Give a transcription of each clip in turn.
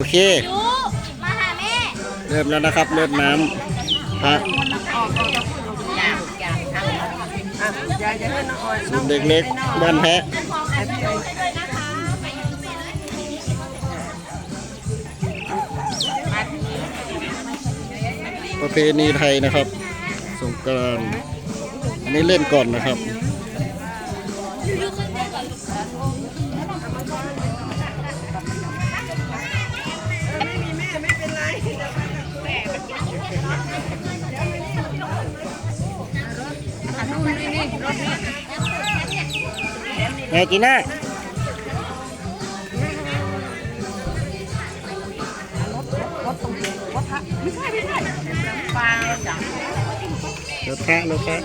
โอเคยูมาหาแม่เริ่มแล้วนะครับ เริ่มน้ำพระอย่างอย่างทำอะยายจะให้น้องออยศูนย์เด็กเล็กบ้านแพะประเพณีไทยนะครับ สงกรานต์อันนี้เล่นก่อนนะครับ แม่จีน่าฟางจังรถพระรถพระ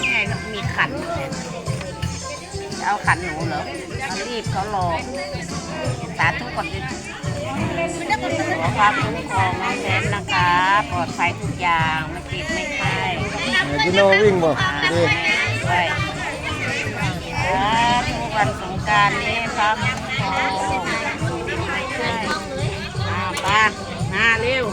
แม่ก็มีขันจะเอาขันหนูเหรอเอารีบเขารอสาธุก่อนดิ ขอความคุ้มครองน้องแซนนะคะ ปลอดภัยทุกอย่างไม่ติดไม่ไข้พี่โนวิ่งบ่อ่าดีด้วยอ่าทุกวันสงกรารนี้คระคุ้มาไป้ามาเร็ว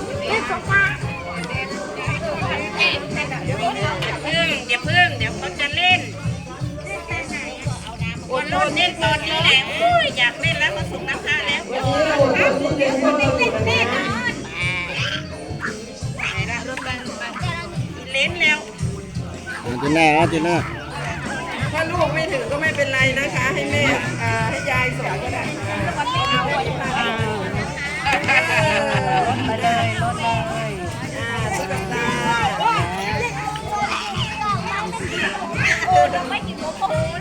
แน่นะจีน่าถ้าลูกไม่ถึงก็ไม่เป็นไรนะคะ ให้แม่อ่าให้ยายสอนก็ได้วันนี้เอาอะรถไปเลยรถเลยอ่าตุ๊กตาโอ้ทำไมกินโอ้โหแล้วทำไมไ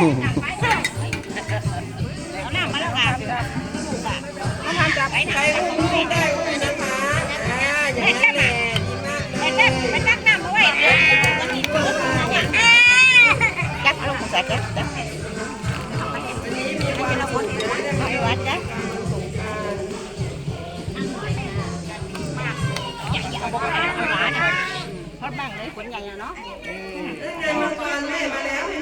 ละเอาหน้า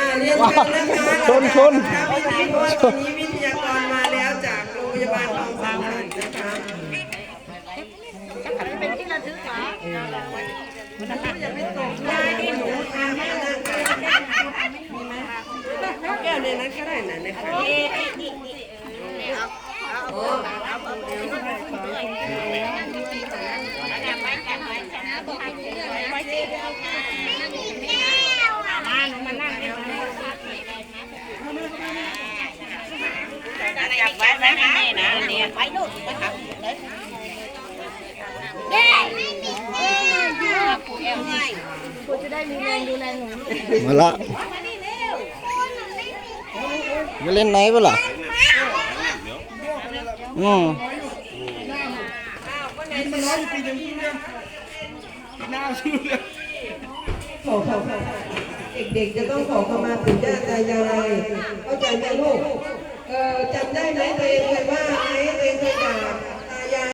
อ่าเรียนเชิญนะคะชนชนเราจะทำเพราะว่าวันนี้วิทยากรมาแล้วจากโรงพยาบาลคลองสามพันนะคะเป็นที่ระลึกเหรออย่าไปตกได้ที่หนูทานให้นั่งมีไหมเอาแก้วในนั้นก็ได้นะนะคะโอ้จับ ไว้ไหมคะนะเนี่ยไปนู่นไปทำเลยเด้กูเอลให้มาละจะเล่นไหนเปล่าอืมขอขอขอเด็กๆจะต้องขอขมาปู่ย่าตายายเข้าใจไหมลูกเออ จำได้ไหมตัวเองเคยว่าไหมตัวเองเคยด่า